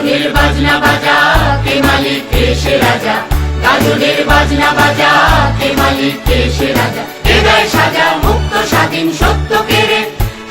গাজনের বাজনা বাজা, কে মালিক, কে সে রাজা? গাজনের বাজনা বাজা, কে মালিক, কে সে রাজা? কে সাজা, মুক্ত, স্বাধীন, সত্য কেড়ে।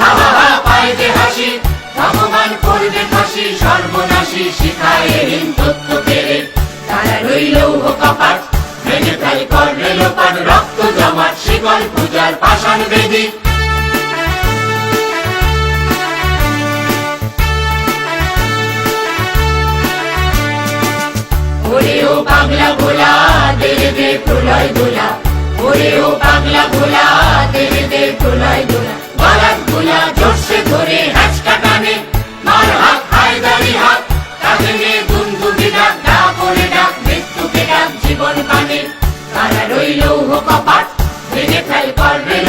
হা হা হা পায় যে হাসি, ভগবান করবে ফাঁসি, সর্বনাশী শিখায় ঋণ তত্ত্ব কেড়ে। তারা রইল কপাট, ভেঙে ফেল কর রেলোপাট রক্ত জমাট, শিকল পূজার পাষাণ বেদী। ওরে ও পাগলা ভোলা তেরে দে প্রলয় দোলা ওরে ও পাগলা ভোলা তেরে দে প্রলয় দোলা গলার ভোলা জোরসে ধরে হাঁচকা টানে, মার হাত না জীবন পানে তারা রইল হোক পাট ভেঙে ফেল, কর রেল